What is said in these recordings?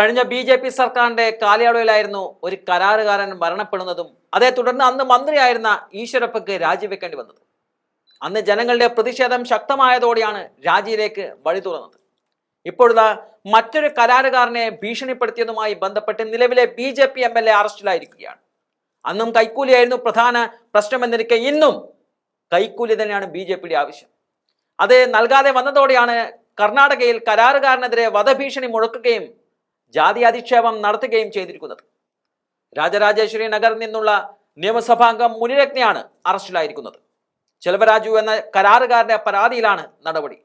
കഴിഞ്ഞ B J P സർക്കാരിന്റെ കാലയളവിലായിരുന്നു ഒരു കരാറുകാരൻ മരണപ്പെടുന്നതും അതേ തുടർന്ന് അന്ന് മന്ത്രിയായിരുന്ന ഈശ്വരപ്പക്ക് രാജിവെക്കേണ്ടി വന്നത്. അന്ന് ജനങ്ങളുടെ പ്രതിഷേധം ശക്തമായതോടെയാണ് രാജിയിലേക്ക് വഴി തുറന്നത്. ഇപ്പോഴത്തെ മറ്റൊരു കരാറുകാരനെ ഭീഷണിപ്പെടുത്തിയതുമായി ബന്ധപ്പെട്ട് നിലവിലെ B J P M L A അറസ്റ്റിലായിരിക്കുകയാണ്. അന്നും കൈക്കൂലിയായിരുന്നു പ്രധാന പ്രശ്നമെന്നിരിക്കെ ഇന്നും കൈക്കൂലി തന്നെയാണ് ബി ജെ പിയുടെ ആവശ്യം. അത് നൽകാതെ വന്നതോടെയാണ് കർണാടകയിൽ കരാറുകാരനെതിരെ വധഭീഷണി മുഴക്കുകയും ജാതി അധിക്ഷേപം നടത്തുകയും ചെയ്തിരിക്കുന്നത്. രാജരാജേശ്വരി നഗറിൽ നിന്നുള്ള നിയമസഭാംഗം മുനിരത്നയാണ് അറസ്റ്റിലായിരിക്കുന്നത്. ചെലവരാജു എന്ന കരാറുകാരന്റെ പരാതിയിലാണ് നടപടി.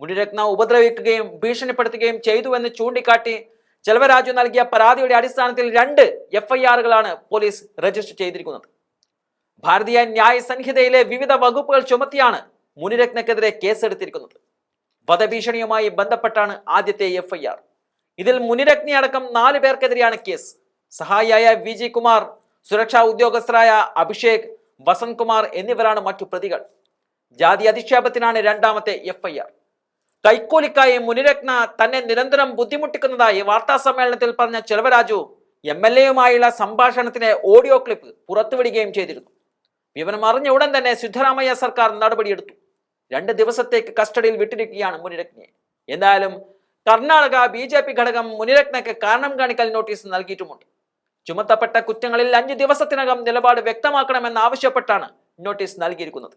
മുനിരത്ന ഉപദ്രവിക്കുകയും ഭീഷണിപ്പെടുത്തുകയും ചെയ്തുവെന്ന് ചൂണ്ടിക്കാട്ടി ചെലവരാജു നൽകിയ പരാതിയുടെ അടിസ്ഥാനത്തിൽ രണ്ട് എഫ്ഐആറുകളാണ് പോലീസ് രജിസ്റ്റർ ചെയ്തിരിക്കുന്നത്. ഭാരതീയ ന്യായ സംഹിതയിലെ വിവിധ വകുപ്പുകൾ ചുമത്തിയാണ് മുനിരത്നക്കെതിരെ കേസെടുത്തിരിക്കുന്നത്. വധഭീഷണിയുമായി ബന്ധപ്പെട്ടാണ് ആദ്യത്തെ എഫ്ഐആർ. ഇതിൽ മുനിരത്നി അടക്കം നാല് പേർക്കെതിരെയാണ് കേസ്. സഹായിയായ വി. ജി. കുമാർ സുരക്ഷാ ഉദ്യോഗസ്ഥരായ അഭിഷേക് വസന്ത് കുമാർ എന്നിവരാണ് മറ്റു പ്രതികൾ. ജാതി അധിക്ഷേപത്തിനാണ് രണ്ടാമത്തെ എഫ് ഐ ആർ കൈക്കൂലിക്കായി മുനിരഗ്ന തന്നെ നിരന്തരം ബുദ്ധിമുട്ടിക്കുന്നതായി വാർത്താ സമ്മേളനത്തിൽ പറഞ്ഞ ചെലവരാജു എം എൽ എയുമായുള്ള സംഭാഷണത്തിന് ഓഡിയോ ക്ലിപ്പ് പുറത്തുവിടുകയും ചെയ്തിരുന്നു. വിവരം അറിഞ്ഞ ഉടൻ തന്നെ സിദ്ധരാമയ്യ സർക്കാർ നടപടിയെടുത്തു. രണ്ട് ദിവസത്തേക്ക് കസ്റ്റഡിയിൽ വിട്ടിരിക്കുകയാണ് മുനിരത്നയെ. എന്തായാലും കർണാടക ബി ജെ പി ഘടകം മുനിരത്നയ്ക്ക് കാരണം കാണിക്കൽ നോട്ടീസ് നൽകിയിട്ടുമുണ്ട്. ചുമത്തപ്പെട്ട കുറ്റങ്ങളിൽ അഞ്ച് ദിവസത്തിനകം നിലപാട് വ്യക്തമാക്കണമെന്ന് ആവശ്യപ്പെട്ടാണ് നോട്ടീസ് നൽകിയിരിക്കുന്നത്.